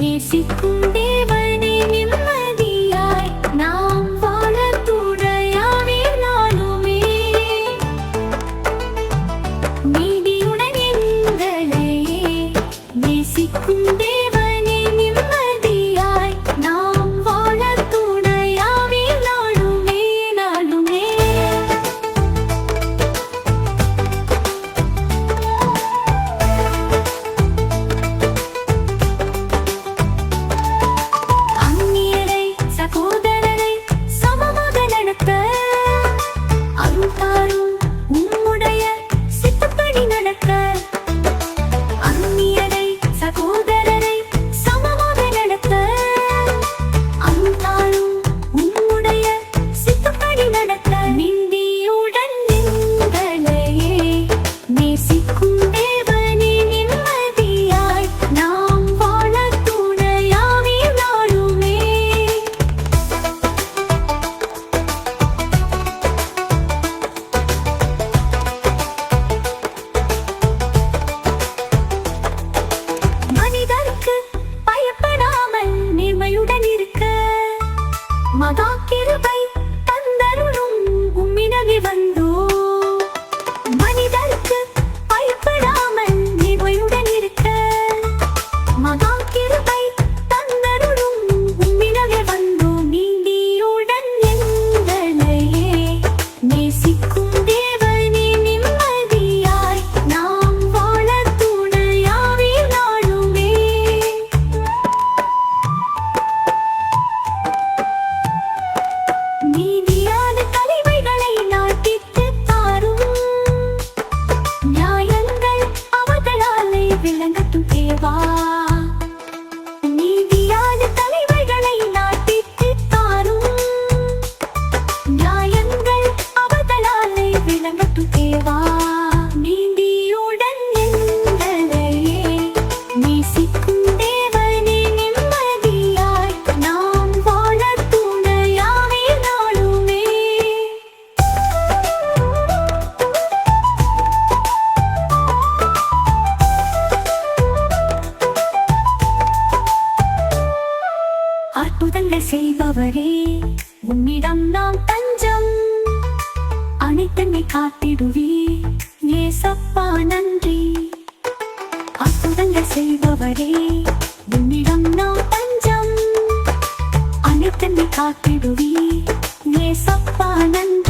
நேசிக்கும் தேவன் தேவா நீதியுடன் எங்களையே நேசிக்கும் தேவனே நிம்மதியாய் நாம் வாழ துணையாவே நாளுமே. அற்புதங்கள் செய்பவரே உன்னிடம் நாம் தஞ்ச தஞ்சம் அனைத்தன்மை காத்திடுவி ஏசப்பா நன்றி. அற்புதங்கள் செய்பவரே உன்னிடம் நான் தஞ்சம் அனைத்தன்னை காத்திடுவே. ஏசப்பா நன்றி.